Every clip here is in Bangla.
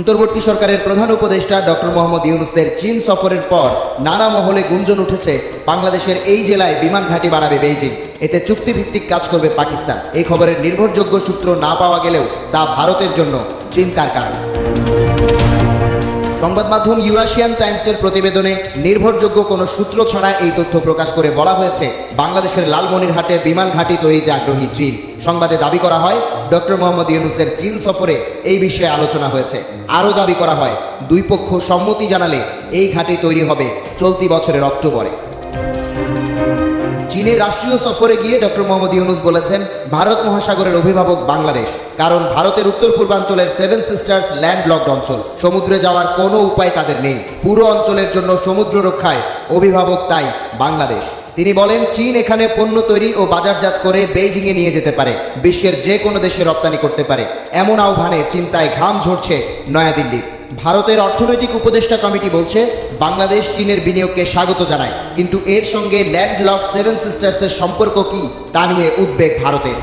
অন্তর্বর্তী সরকারের প্রধান উপদেষ্টা ডক্টর মোহাম্মদ ইউনুসের চীন সফরের পর নানা মহলে গুঞ্জন উঠেছে, বাংলাদেশের এই জেলায় বিমান ঘাঁটি বানাবে বেইজিং। এতে চুক্তিভিত্তিক কাজ করবে পাকিস্তান। এই খবরের নির্ভরযোগ্য সূত্র না পাওয়া গেলেও তা ভারতের জন্য চিন্তার কারণ সংবাদ মাধ্যম ইউরাশিয়ান টাইমসের প্রতিবেদনে নির্ভরযোগ্য কোনো সূত্র ছাড়া এই তথ্য প্রকাশ করে বলা হয়েছে, বাংলাদেশের লালমনিরহাটে বিমান ঘাঁটি তৈরিতে আগ্রহী চীন। সংবাদে দাবি করা হয় ডক্টর মোহাম্মদ ইউনুসের চীন সফরে এই বিষয়ে আলোচনা হয়েছে। আরও দাবি করা হয়, দুই পক্ষ সম্মতি জানালে এই ঘাঁটি তৈরি হবে চলতি বছরের অক্টোবরে। চীনের রাষ্ট্রীয় সফরে গিয়ে ডক্টর মোহাম্মদ ইউনুস বলেছেন, ভারত মহাসাগরের অভিভাবক বাংলাদেশ, কারণ ভারতের উত্তর পূর্বাঞ্চলের সেভেন সিস্টার্স ল্যান্ডলকড অঞ্চল। সমুদ্রে যাওয়ার কোনো উপায় তাদের নেই। পুরো অঞ্চলের জন্য সমুদ্র রক্ষায় অভিভাবক তাই বাংলাদেশ। তিনি বলেন, চীন এখানে পণ্য তৈরি ও বাজারজাত করে বেইজিংয়ে নিয়ে যেতে পারে, বিশ্বের যে কোনো দেশে রপ্তানি করতে পারে। এমন আহ্বানে চিন্তায় ঘাম ঝরছে নয়াদিল্লির ভারতের অর্থনৈতিক উপদেষ্টা কমিটি বলছে, বাংলাদেশ চীনের বিনিয়োগকে স্বাগত জানায়, কিন্তু এর সঙ্গে ল্যান্ড লক সেভেন সিস্টার্সের সম্পর্ক কি তা নিয়ে উদ্বেগ ভারতের।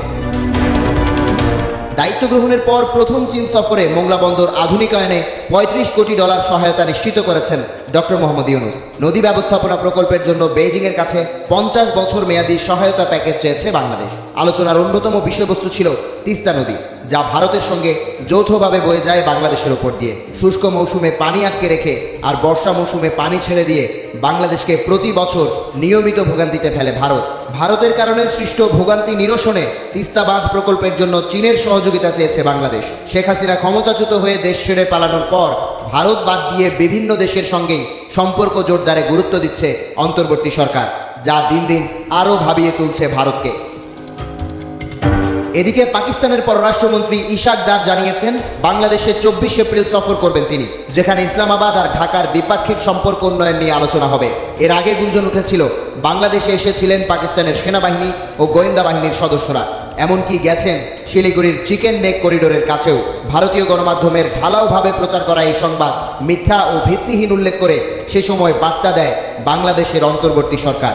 দায়িত্ব গ্রহণের পর প্রথম চীন সফরে মোংলা বন্দর আধুনিকায়নে পঁয়ত্রিশ কোটি ডলার সহায়তা নিশ্চিত করেছেন ডক্টর মোহাম্মদ ইউনুস। নদী ব্যবস্থাপনা প্রকল্পের জন্য বেইজিংয়ের কাছে পঞ্চাশ বছর মেয়াদী সহায়তা প্যাকেজ চেয়েছে বাংলাদেশ। আলোচনার অন্যতম বিষয়বস্তু ছিল তিস্তা নদী, যা ভারতের সঙ্গে যৌথভাবে বয়ে যায় বাংলাদেশের ওপর দিয়ে। শুষ্ক মৌসুমে পানি আটকে রেখে আর বর্ষা মৌসুমে পানি ছেড়ে দিয়ে বাংলাদেশকে প্রতি বছর নিয়মিত ভোগান্তিতে ফেলে ভারত। ভারতের কারণে সৃষ্ট ভোগান্তি নিরসনে তিস্তা বাঁধ প্রকল্পের জন্য চীনের সহযোগিতা চেয়েছে বাংলাদেশ। শেখ হাসিনা ক্ষমতাচ্যুত হয়ে দেশ ছেড়ে পালানোর পর ভারত বাদ দিয়ে বিভিন্ন দেশের সঙ্গেই সম্পর্ক জোরদারে গুরুত্ব দিচ্ছে অন্তর্বর্তী সরকার, যা দিন দিন আরও ভাবিয়ে তুলছে ভারতকে। এদিকে পাকিস্তানের পররাষ্ট্রমন্ত্রী ইশাক দার জানিয়েছেন, বাংলাদেশে চব্বিশ এপ্রিল সফর করবেন তিনি, যেখানে ইসলামাবাদ আর ঢাকার দ্বিপাক্ষিক সম্পর্ক উন্নয়ন নিয়ে আলোচনা হবে। এর আগে গুঞ্জন উঠেছিল, বাংলাদেশে এসেছিলেন পাকিস্তানের সেনাবাহিনী ও গোয়েন্দা বাহিনীর সদস্যরা। এমনকি গেছেন শিলিগুড়ির চিকেন নেক করিডোরের কাছেও। ভারতীয় গণমাধ্যমের ঢালাওভাবে প্রচার করা এই সংবাদ মিথ্যা ও ভিত্তিহীন উল্লেখ করে সে সময় বার্তা দেয় বাংলাদেশের অন্তর্বর্তী সরকার।